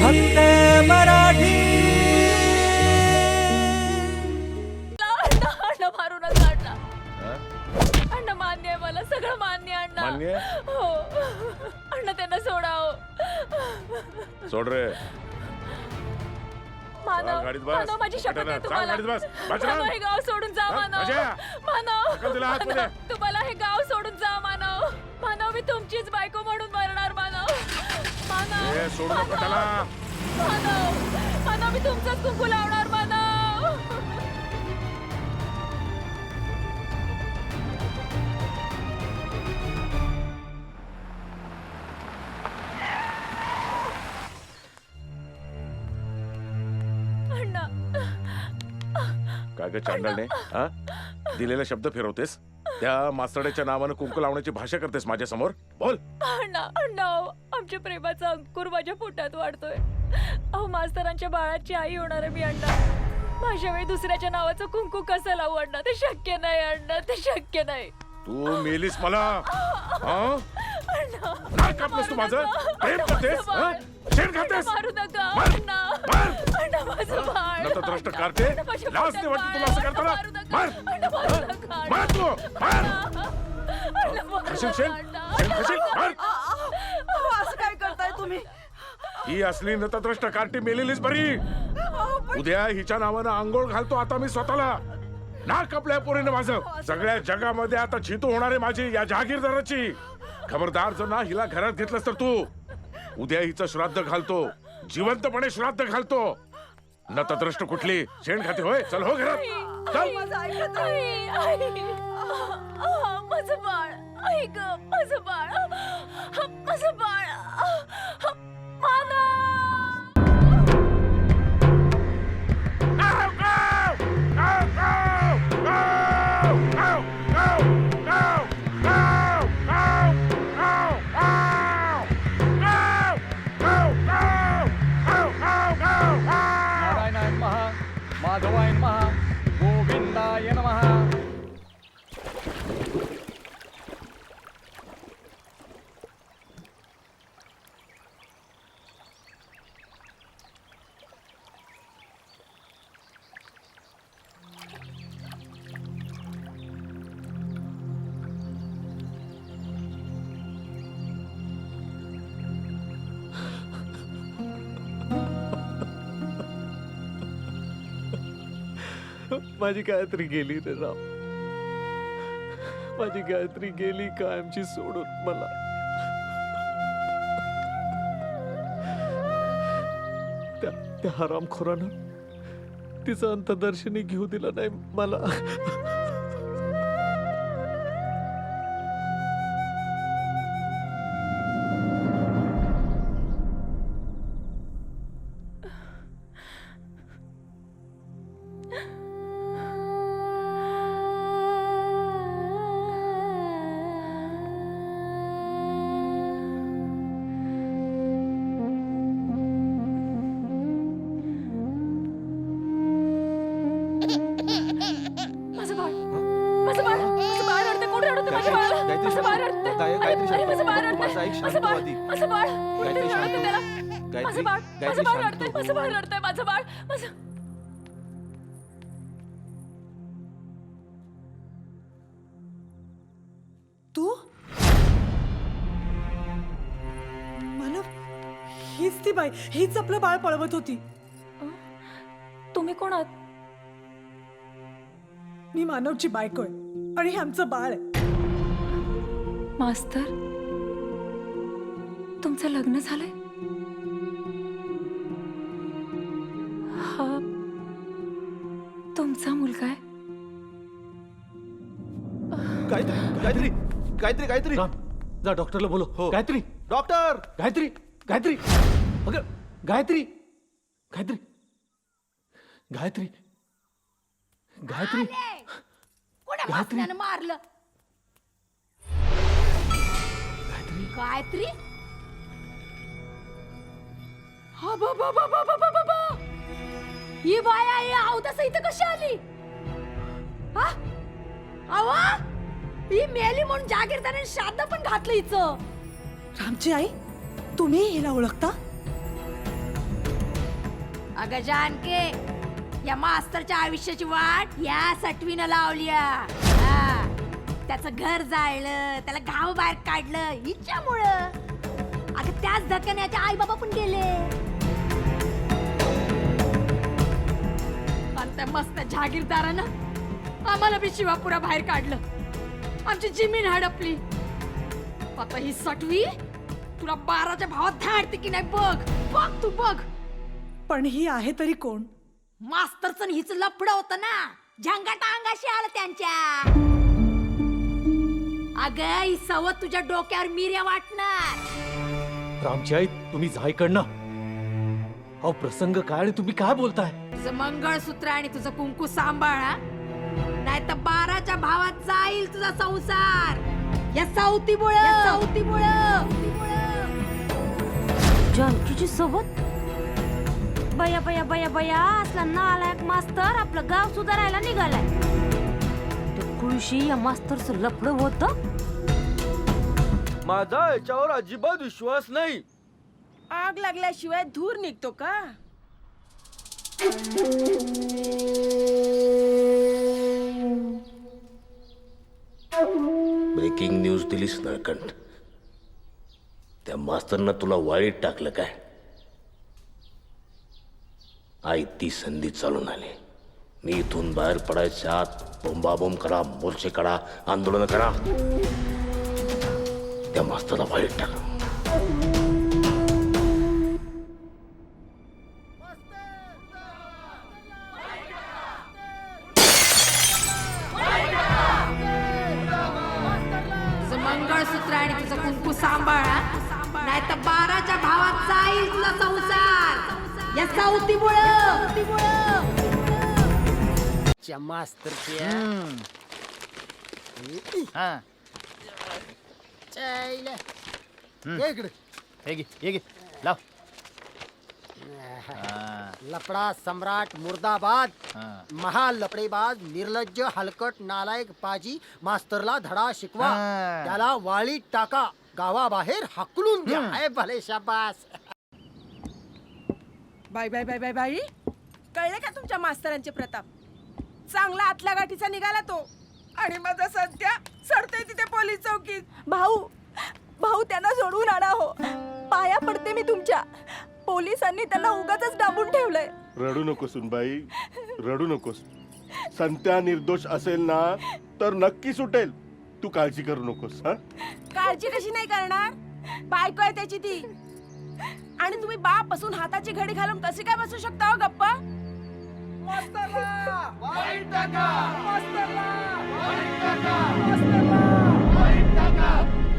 फक्त मराठी. अण्णा मारू नका अण्णा. अण्णा मान्य आहे मला सगळं मान्य आहे, अण्णा. मान्य आहे? हो. अण्णा त्यांना सोडा हो सोड रे. मानव गाडीत बस. मानव माझी शपथ आहे चाल, तुम्हाला. गाडीत बस. बजरंग. मानव हे गाव सोडून जा हा, मानव. अजय. मानव तिला. मानव, तुम्हाला हे गाव सोडून जा मानव. मानव मी तुमचीच बायको म्हणून मरणार मानव. ए, सोडू नको. त्याला. मानव मानव मी तुमचाच कुंकू लावणार मानव. अण्णा. काय ग चांडळणे हा? दिलेला शब्द फिरवतेस? त्या मास्तड्याच्या नावानं कुंकू लावण्याची भाषा करतेस माझ्यासमोर बोल. अण्णा अण्णा आमच्या प्रेमाचा अंकुर माझ्या पोटात वाढतोय. अहो मास्तरांच्या बाळाची आई होणार आहे मी अण्णा. माझ्या वेळी दुसऱ्याच्या नावाचं कुंकू कसं लावू अण्णा? ते शक्य नाही अण्णा ते शक्य नाही. तू मेलीस मला. हा? अण्णा नाक कापलंस तू माझं? प्रेम करतेस? हा? शेण खातेस? मारू नका मार. अण्णा. मार. अण्णा माझं बाळ. नतद्रष्ट कार्टे अण्णा, माझ्या लाज पोटात नाही वाटत तुला असं. करताना? मारू नका. मार. अण्णा, मारू नका, अण्णा. मार तू. मार. अण्णा, मारू खाशील नका, शेण अण्णा. शेण खाशील मार तुम्ही? ही असली नतद्रष्ट कार्टी मेलेलीच बरी. उद्या हिच्या नावानं आंघोळ घालतो आता मी स्वतःला. ना कपल्या पोरीनं माझं. सगळ्या जगामध्ये आता छितू होणार आहे माझी या जहागीरदाराची. खबरदार जर ना हिला घरात घेतलंस तर तू. उद्या हिचं श्राद्ध घालतो. जिवंतपणे श्राद्ध घालतो. न तद्रष्ट कुठली? शेण खाते होय? चल हो घरात. चल. माझं बाळ. 一个，我是爸，我是爸，我是爸，妈呢？माझी गायत्री गेली रे राम. माझी गायत्री गेली कायमची सोडून मला. त्या त्या हरामखोरानं तिचं अंतदर्शनी घेऊ दिलं नाही मला. माझं बाळ? माझं बाळ रडते? कोण रडते माझं बाळ गायत्री माझं बाळ शांत. रडते? गाय- गायत्री अरे, शांत. माझं बाळ तू माझं रडते ऐक, शांत माझं बाळ आधी. माझं बाळ? कोणतरी गायत्री शांत रडते. त्याला? माझं गायत्री- बाळ? माझं गायत्री बाळ शांत रडतंय. माझं बाळ रडतंय माझं बाळ? माझं तू? मानव हीच ती बाई. हीच आपलं बाळ पळवत होती. तुम्ही कोण आहात? मी मानवची बायको आहे आणि हे आमचं बाळ आहे. मास्तर तुमचं लग्न झालंय? हा तुमचा मुलगा आहे? गायत्री गायत्री गायत्री गायत्री राम जा डॉक्टरला बोलो हो. गायत्री. डॉक्टर! गायत्री गायत्री. अगं गायत्री गायत्री. गायत्री गायत्री? कोण्या गायत्री. मारलं? गायत्री? गायत्री? हा बा बा बा बा बा बा बा! बा. ही बाया ही अवदस इथं कशी आली? हा? अवा ही मेली म्हणून जागीरदाराने श्राद्ध पण घातलं हिचं. रामची आई तुम्ही हिला ओळखता? अगं जानके या मास्तरच्या आयुष्याची वाट या सटवीनं लावली हा. त्याचं घर जाळलं त्याला गाव बाहेर काढलं हिच्यामुळं. अगं त्याच धक्क्याने याच्या आई बाबा पण गेले. पण त्या मस्त जहागीरदारानं आम्हाला बी शिवापुरा बाहेर काढलं. आमची जमीन हडपली. आता ही सटवी तुला बाराच्या भावात धाडते की नाही बघ. बघ तू बघ. पण ही आहे तरी कोण? मास्तरचं हिच लफड होत ना. झंगाटा अंगाशी आलं त्यांच्या. अग ही सवत तुझ्या डोक्यावर मिऱ्या वाटणार. रामची आई तुम्ही जा इकडनं अहो प्रसंग काय आणि तुम्ही काय बोलताय? तुझं मंगळसूत्र आणि तुझं कुंकू सांभाळा नाही तर बाराच्या भावात जाईल तुझा संसार. या सावतीमुळं. सावतीमुळं. जानकीची सोबत बया बया बया बया असला नालायक मास्तर आपलं गाव सुधारायला निघालाय. ते कुळशी या मास्तरचं लफड होत? माझा याच्यावर अजिबात विश्वास नाही. आग लागल्याशिवाय धूर निघतो का? ब्रेकिंग न्यूज दिलीस नळकंठ. त्या मास्तरनं तुला वाळीत टाकलं काय? आई ती संधी चालून आली. मी इथून बाहेर पडायच्या आत बोंबाबोंब करा मोर्चे करा आंदोलन करा. त्या मास्तरला वाळीत टाका. लपडा सम्राट मुर्दाबाद महाल लपडेबाज निर्लज्ज हलकट नालायक पाजी मास्तरला धडा शिकवा त्याला वाळीत टाका गावाबाहेर हाकलून द्या हाय भले शाबास बाय बाय बाय बाय बाई कळले का तुमच्या मास्तरांचे प्रताप चांगला आतल्या गाठीचा निघाला तो. आणि माझा सध्या सडतोय तिथे पोलीस चौकीत. भाऊ भाऊ त्यांना सोडवून आणा हो. पाया पडते मी तुमच्या. पोलिसांनी त्यांना उगाच डांबून ठेवलंय. रडू नकोस सुनबाई. रडू नकोस. संत्या निर्दोष असेल ना तर नक्की सुटेल. तू काळजी करू नकोस हा? काळजी कशी नाही करणार? बायको आहे त्याची ती. आणि तुम्ही बाप असून हाताची घडी घालून कसे काय बसू शकता हो गप्पा?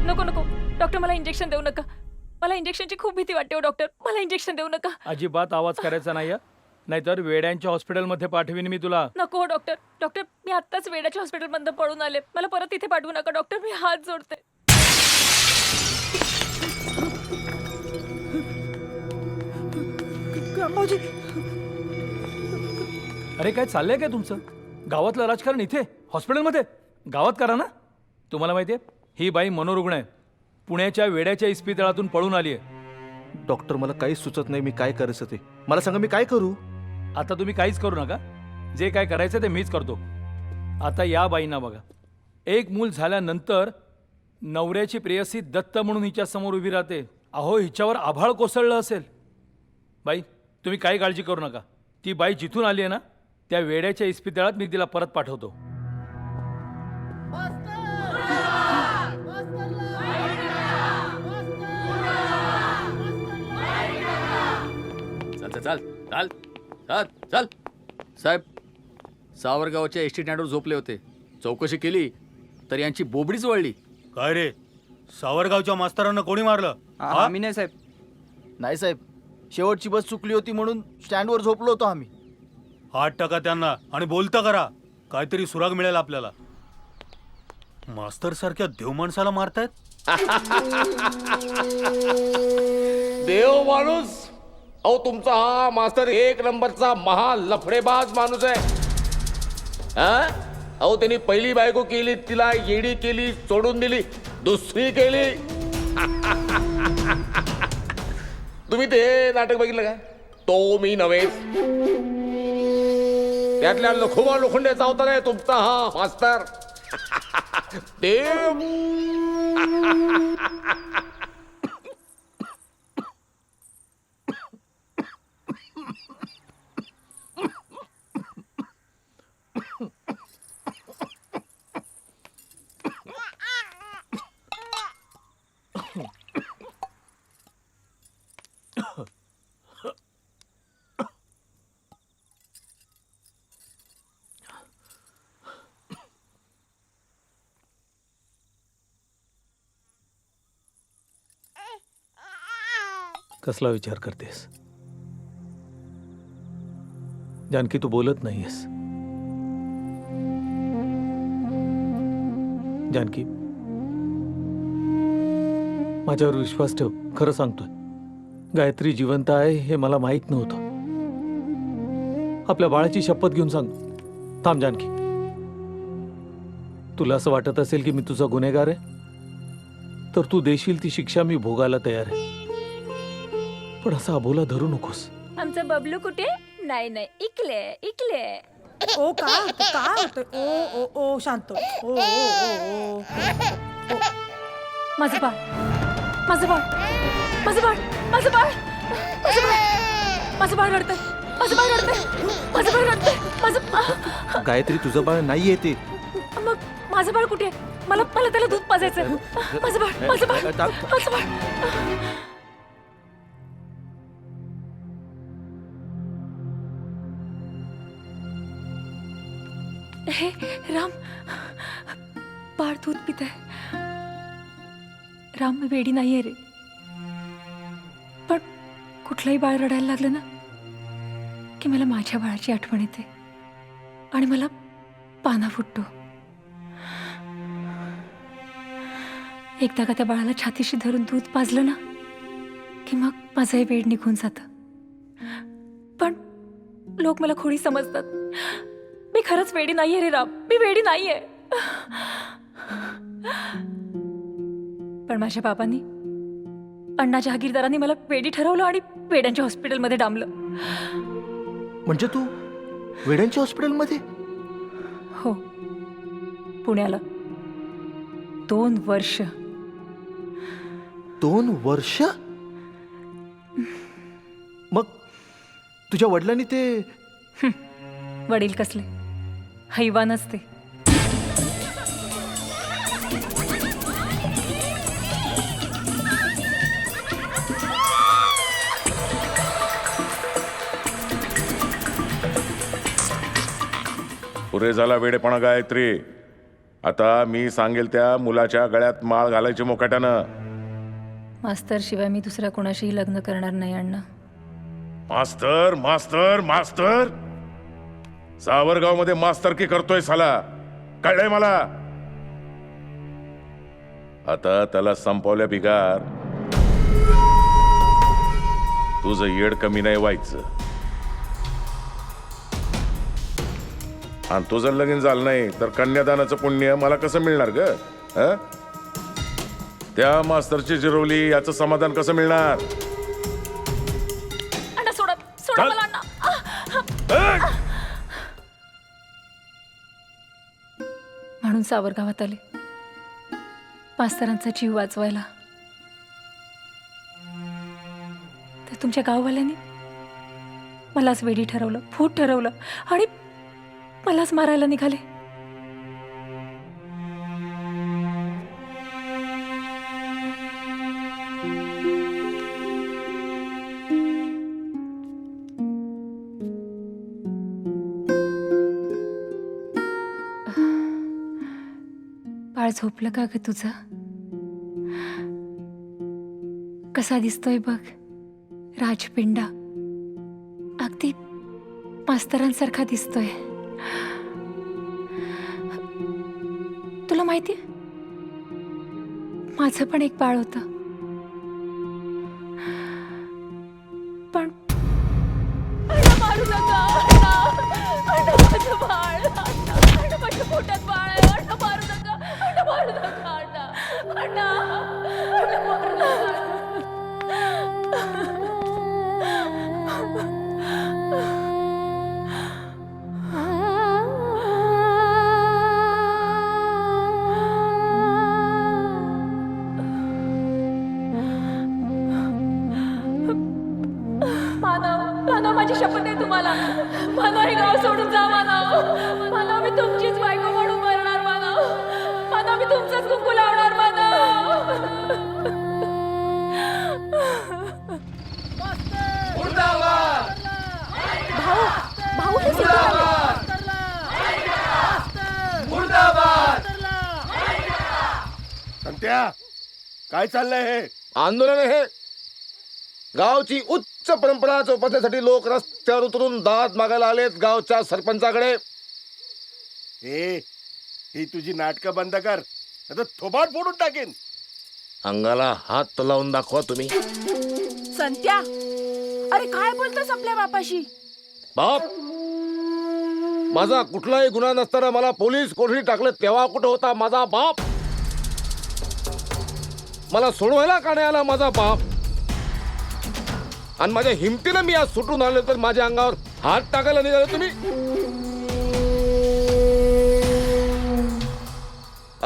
नको नको. डॉक्टर मला इंजेक्शन देऊ नका. मला इंजेक्शनची खूप भीती वाटते हो डॉक्टर मला इंजेक्शन देऊ नका. अजिबात आवाज करायचा नाही. नाहीतर वेड्यांच्या हॉस्पिटलमध्ये पाठवीन मी तुला. नको हो डॉक्टर डॉक्टर मी आत्ताच वेड्याच्या हॉस्पिटलमधून पळून आले. मला परत इथे पाठवू नका डॉक्टर मी हात जोडते. अरे काय चाललंय काय तुमचं? गावातलं राजकारण इथे? हॉस्पिटलमध्ये? गावात करा ना. तुम्हाला माहिती आहे ही बाई मनोरुग्ण आहे. पुण्याच्या वेड्याच्या इस्पितळातून पळून आली आहे डॉक्टर मला काहीच सुचत नाही मी काय करायचं ते मला सांगा मी काय करू? आता तुम्ही काहीच करू नका. जे काय करायचं ते मीच करतो. आता या बाईंना बघा. एक मूल झाल्यानंतर नवऱ्याची प्रेयसी दत्त म्हणून हिच्या समोर उभी राहते. अहो हिच्यावर आभाळ कोसळलं असेल. बाई तुम्ही काही काळजी करू नका. ती बाई जिथून आली आहे ना त्या वेड्याच्या इस्पितळात मी तिला परत पाठवतो. चल चल चल चाल चल चल. साहेब सावरगावच्या एस टी स्टँडवर झोपले होते. चौकशी केली तर यांची बोबडीच वळली. काय रे? सावरगावच्या मास्तरांना कोणी मारलं? आम्ही नाही साहेब. नाही साहेब. शेवटची बस चुकली होती म्हणून स्टँडवर झोपलो होतो आम्ही. हात टाका त्यांना आणि बोलता करा. काहीतरी सुराग मिळेल आपल्याला. मास्तर सारख्या देव माणसाला मारतायत? देव माणूस. अहो तुमचा हा मास्तर एक नंबरचा महा लफडेबाज माणूस आहे. हा? अहो त्यांनी पहिली बायको केली तिला येडी केली सोडून दिली दुसरी केली. तुम्ही ते नाटक बघितलं का? तो मी नव्हे. त्यातल्या लखोबा लोखंड्याचा अवतार आहे तुमचा हा मास्तर. देव. कसला विचार करतेस? जानकी तू बोलत नाहीयेस. जानकी माझ्यावर विश्वास ठेव खरं सांगतोय. गायत्री जिवंत आहे हे मला माहीत नव्हतं. आपल्या बाळाची शपथ घेऊन सांग. थांब जानकी. तुला असं वाटत असेल की मी तुझा गुन्हेगार आहे? तर तू देशील ती शिक्षा मी भोगायला तयार आहे. पण असा अबोला धरू नकोस आमचं बबलू कुठे नाही नाही इकले इकले ओ होतं काय होतं ओ ओ ओ शांत ओ ओ ओ ओ माझं बाळ माझं बाळ माझं बाळ माझं बाळ माझं बाळ माझं बाळ रडतंय माझं बाळ रडतंय माझं बाळ रडतंय माझं गायत्री तुझं बाळ नाहीये ते मग माझं बाळ कुठे आहे? मला मला त्याला दूध पाजायचं माझं बाळ माझं बाळ माझं बाळ हे राम. बाळ दूध पित आहे राम वेडी वेडी नाहीये रे. पण कुठलंही बाळ रडायला लागलं ना की मला माझ्या बाळाची आठवण येते. आणि मला पाना फुटतो. एकदा का त्या बाळाला छातीशी धरून दूध पाजलं ना की मग माझंही वेळ निघून जातं. पण लोक मला खोडी समजतात. खरंच वेडी नाहीये रे राम. मी वेडी नाहीये. पण माझ्या बाबांनी अण्णा जहागीरदारांनी मला वेडी ठरवलं आणि वेड्यांच्या हॉस्पिटलमध्ये डांबलं. म्हणजे तू वेड्यांच्या हॉस्पिटलमध्ये? हो. पुण्याला. दोन वर्ष. दोन वर्ष? मग तुझ्या वडिलांनी ते वडील कसले? हैवानच ते पुरे झाला वेडेपणा गायत्री. आता मी सांगेल त्या मुलाच्या गळ्यात माळ घालायची मोकाट्यानं. मास्तर शिवाय मी दुसऱ्या कोणाशीही लग्न करणार नाही अण्णा. मास्तर मास्तर मास्तर! सावरगावमध्ये मास्तरकी करतोय साला. कळलंय मला? आता त्याला संपवल्या बिगार. तुझं येड कमी नाही व्हायचं. आणि तुझं लगीन झालं नाही तर कन्यादानाचं पुण्य मला कसं मिळणार ग? हं? त्या मास्तरची जिरवली याचं समाधान कसं मिळणार? सोडा. मला. म्हणून सावरगावात आले. मास्तरांचा जीव वाचवायला. तर तुमच्या गाववाल्यांनी मलाच वेडी ठरवलं फूट ठरवलं आणि मलाच मारायला निघाले. बाळ झोपलं का ग तुझं? कसा दिसतोय बघ राजपिंडा. अगदी मास्तरांसारखा दिसतोय. तुला माहितीये माझं पण एक बाळ होतं. पण मारू नका माझं बाळ. माझ्या पोटात संत्या काय चाललंय हे? आंदोलन हे गावची उच्च परंपरा जोपासण्यासाठी लोक रस्त्यावर उतरून दाद मागायला आलेत गावच्या सरपंचाकडे. हे ही तुझी नाटकं बंद कर. आता थोबाड फोडून टाकेन. अंगाला हात लावून दाखवा तुम्ही. संत्या अरे काय बोलतोस आपल्या बापाशी? बाप माझा कुठलाही गुन्हा नसताना मला पोलीस कोठडी टाकलं तेव्हा कुठं होता माझा बाप? मला सोडवायला का नाही आला माझा बाप? आणि माझ्या हिमतीनं मी आज सुटून आलो तर माझ्या अंगावर हात टाकायला निघाले तुम्ही?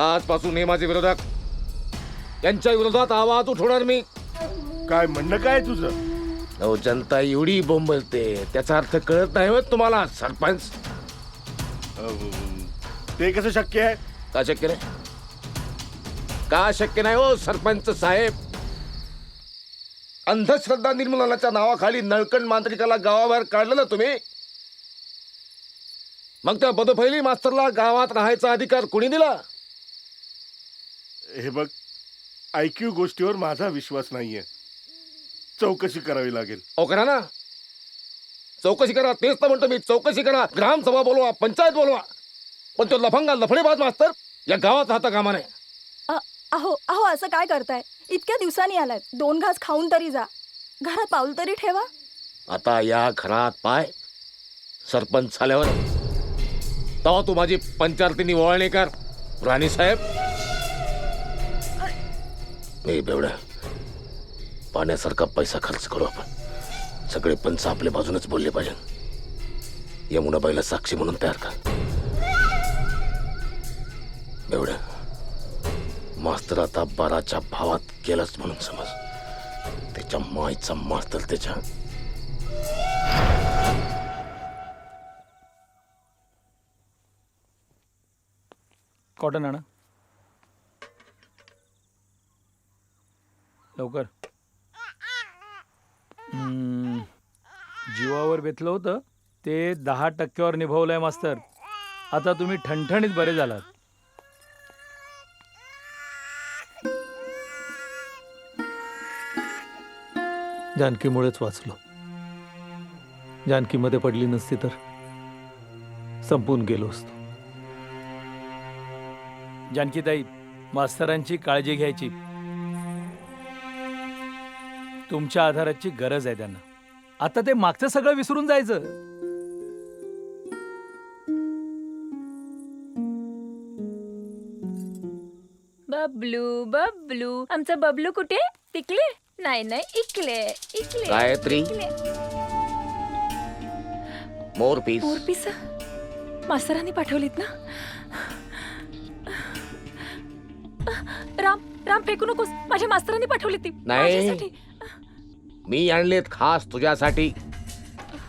आजपासून हे माझे विरोधक यांच्या विरोधात आवाज उठवणार मी. काय म्हणणं काय तुझं? अहो जनता एवढी बोंबलते त्याचा अर्थ कळत नाही होय तुम्हाला सरपंच. ते कसं शक्य आहे? का शक्य नाही? का शक्य नाही हो सरपंच साहेब? अंधश्रद्धा निर्मूलनाच्या नावाखाली नळकण मांत्रिकाला गावाबाहेर काढलं ना तुम्ही? मग त्या बदफैली मास्तरला गावात राहायचा अधिकार कोणी दिला? हे बघ ऐक्यू गोष्टीवर माझा विश्वास नाहीये. चौकशी करावी लागेल. अहो करा ना? चौकशी करा तेच तर म्हणतो मी. चौकशी करा ग्रामसभा बोलवा पंचायत बोलवा. पण तो लफंगा लफडेबाज मास्तर या गावात राहता कामा नये. अहो अहो असं काय करताय? इतक्या दिवसांनी आलाय. दोन घास खाऊन तरी जा. घरात पाऊल तरी ठेवा. आता या घरात पाय. सरपंच झाल्यावर. तेव्हा तू माझी पंचारतीनी ओळणी कर. राणी साहेब. मी बेवड्या पाण्यासारखा पैसा खर्च करू आपण. सगळे पंच आपल्या बाजूनच बोलले पाहिजे. यमुनाबाईला साक्षी म्हणून तयार कर. बेवड्या मास्तर आता बाराच्या भावात गेलाच म्हणून समज. त्याच्या मायचा मास्तर त्याच्या. कॉटन आणा. लवकर. हम्म, जीवावर बेतलं होतं ते दहा टक्क्यावर निभावलंय मास्तर. आता तुम्ही ठणठणीत बरे झालात. जानकीमुळेच वाचलो. जानकीमध्ये पडली नसती तर संपून गेलो असतो. जानकीताई मास्तरांची काळजी घ्यायची. तुमच्या आधाराची गरज आहे त्यांना. आता ते मागचं सगळं विसरून जायचं. बबलू बबलू. आमचा बबलू कुठे? तिकले नाही नाही इकले इकले गायत्री. मोर पीस मोरपीस मास्तरांनी पाठवलीत ना? राम राम फेकू नकोस. माझ्या मास्तरांनी पाठवली ती. नाही. माझ्यासाठी. मी आणलेत खास तुझ्यासाठी.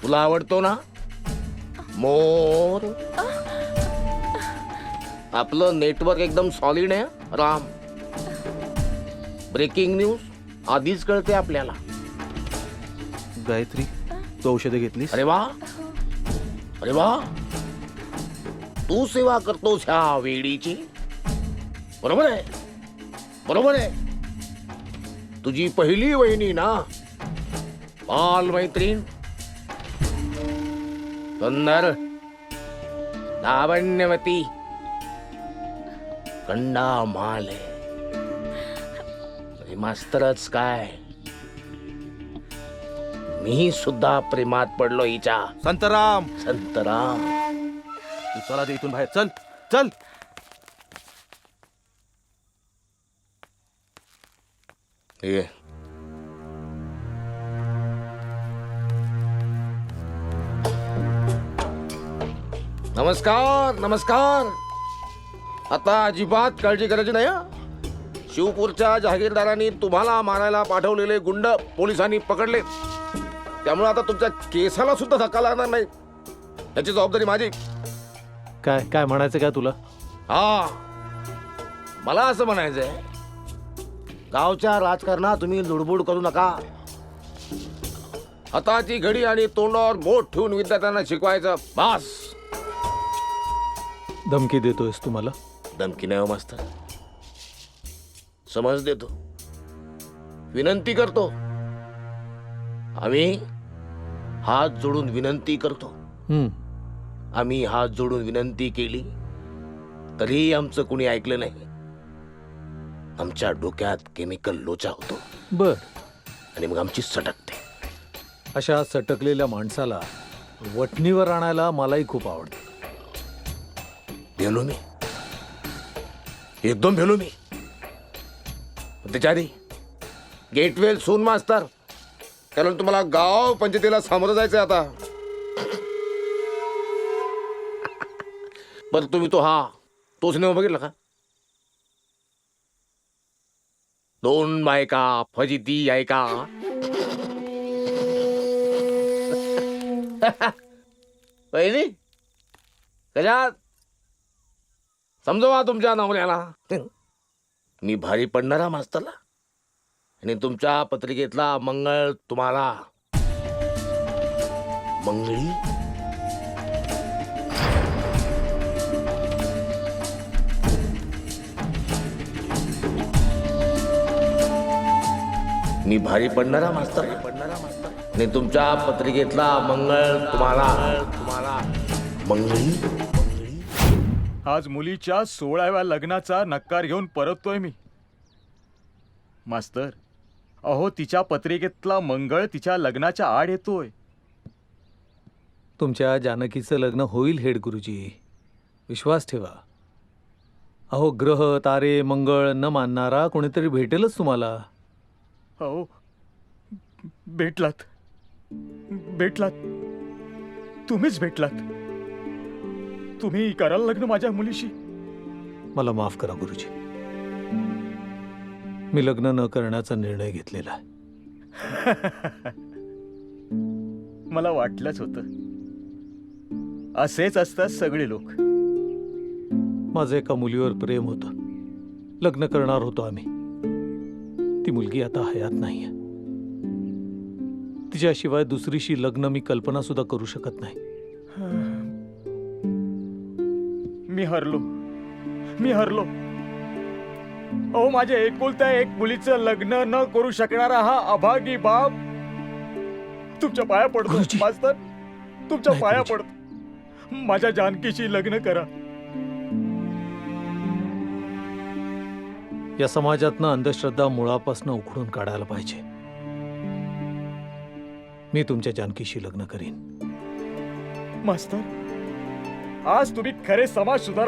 तुला आवडतो ना? मोर आपलं नेटवर्क एकदम सॉलिड आहे राम. ब्रेकिंग न्यूज आधीच कळते आपल्याला. गायत्री तू औषधं घेतलीस? अरे वा. अरे वा. तू सेवा करतोस ह्या वेडीची. बरोबर आहे. बरोबर आहे. तुझी पहिली वहिनी ना बाल मैत्रीण. सुंदर. लावण्यवती. कंडा माल आहे अरे मास्तरच काय? मी सुद्धा प्रेमात पडलो हिच्या. संतराम! संतराम. तू चला दे इथून बाहेर. चल चल! आहे नमस्कार नमस्कार! आता अजिबात काळजी करायची नाही हं? शिवपूरच्या जहागीरदारांनी तुम्हाला मारायला पाठवलेले गुंड पोलिसांनी पकडले. त्यामुळे आता तुमच्या केसाला सुद्धा धक्का लागणार नाही. त्याची जबाबदारी माझी. काय काय म्हणायचं काय तुला? हा. मला असं म्हणायचंय गावच्या राजकारणात तुम्ही लुडबुड करू नका. हाताची घडी आणि तोंडावर बोट ठेवून विद्यार्थ्यांना शिकवायचं बास. धमकी देतोयस तू मला धमकी नाही हो मास्तर. समज देतो विनंती करतो. आम्ही हात जोडून विनंती करतो. हम्म. आम्ही हात जोडून विनंती केली तरीही आमचं कुणी ऐकलं नाही. आमच्या डोक्यात केमिकल लोचा होतो. बर. आणि मग आमची सटकते. अशा सटकलेल्या माणसाला वटणीवर आणायला मलाही खूप आवडतं. भेलो मी. एकदम भेलो मी. पण गेटवेल सून मास्तर. कारण तुम्हाला गाव पंचायतीला सामोरं जायचंय आता. बरं तुम्ही तो हा तो सिनेमा बघितला का? दोन बायका फजिती ऐका. पहिली कशात? समजवा तुमच्या नवऱ्याला. मी भारी पडणारा मास्तरला. आणि तुमच्या पत्रिकेतला मंगळ तुम्हाला. मंगळी? मी भारी पडणारा मास्तर पडणारा मास्तर. आणि तुमच्या पत्रिकेतला मंगळ तुम्हाला तुम्हाला. मंगळी? आज मुलीच्या सोळाव्या लग्नाचा नकार घेऊन परततोय मी. मास्तर अहो तिच्या पत्रिकेतला मंगळ तिच्या लग्नाच्या आड येतोय. तुमच्या जानकीचं लग्न होईल हेड गुरुजी. विश्वास ठेवा. अहो ग्रह तारे मंगळ न मानणारा कोणीतरी भेटेलच तुम्हाला. अहो भेटलात. भेटलात. तुम्हीच भेटलात. तुम्ही कराल लग्न माझ्या मुलीशी? मला माफ करा गुरुजी. मी लग्न न करण्याचा निर्णय घेतलेला आहे. मला वाटलंच होतं. असेच असतात सगळे लोक. माझं एका मुलीवर प्रेम होतं. लग्न करणार होतो आम्ही. ती मुलगी आता हयात नाहीये. तिच्याशिवाय दुसरीशी लग्न मी कल्पना सुद्धा करू शकत नाही. मी हरलो. मी हरलो. अहो माझ्या एकुलत्या एक मुलीचं लग्न न करू शकणारा हा अभागी बाप तुमच्या पाया पडतो गुरुजी. मास्तर. तुमच्या नाही, पाया गुरुजी. पडतो माझ्या जानकीशी लग्न करा. या समाजातनं अंधश्रद्धा मुळापासून उखडून काढायला पाहिजे. मी तुमच्या जानकीशी लग्न करीन. मास्तर आज तुम्ही खरे समाज सुधार